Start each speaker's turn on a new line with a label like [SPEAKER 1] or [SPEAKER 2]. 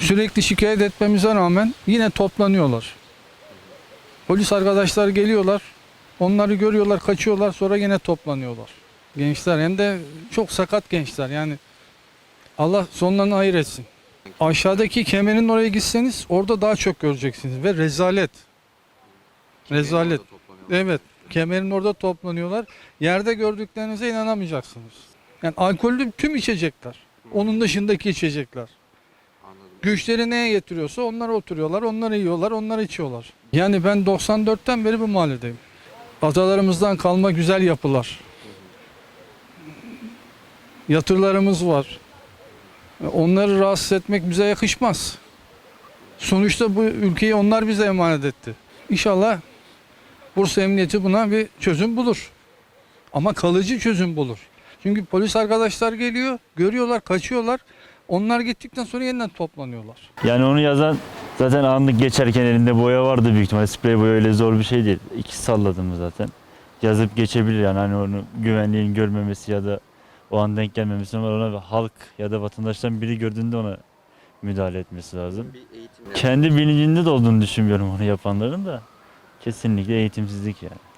[SPEAKER 1] sürekli şikayet etmemize rağmen yine toplanıyorlar. Polis arkadaşlar geliyorlar. Onları görüyorlar, kaçıyorlar. Sonra yine toplanıyorlar. Gençler hem de çok sakat gençler. Yani Allah sonlarını hayır etsin. Aşağıdaki kemerin oraya gitseniz orada daha çok göreceksiniz ve rezalet. Rezalet. Evet. Kemerin orada toplanıyorlar. Yerde gördüklerinize inanamayacaksınız. Yani alkollü tüm içecekler. Onun dışındaki içecekler. Güçleri neye getiriyorsa onlar oturuyorlar, onları yiyorlar, onları içiyorlar. Yani ben 94'ten beri bu mahalledeyim. Atalarımızdan kalma güzel yapılar. Yatırlarımız var. Onları rahatsız etmek bize yakışmaz. Sonuçta bu ülkeyi onlar bize emanet etti. İnşallah Bursa Emniyeti buna bir çözüm bulur. Ama kalıcı çözüm bulur. Çünkü polis arkadaşlar geliyor, görüyorlar, kaçıyorlar. Onlar gittikten sonra yeniden toplanıyorlar.
[SPEAKER 2] Yani onu yazan zaten anlık geçerken elinde boya vardı büyük ihtimalle. Sprey boya öyle zor bir şey değil. İki salladım mı zaten. Yazıp geçebilir yani hani onu güvenliğin görmemesi ya da o an denk gelmemesi ama ona bir halk ya da vatandaştan biri gördüğünde ona müdahale etmesi lazım. Kendi bilincinde de olduğunu düşünmüyorum onu yapanların da. Kesinlikle eğitimsizlik yani.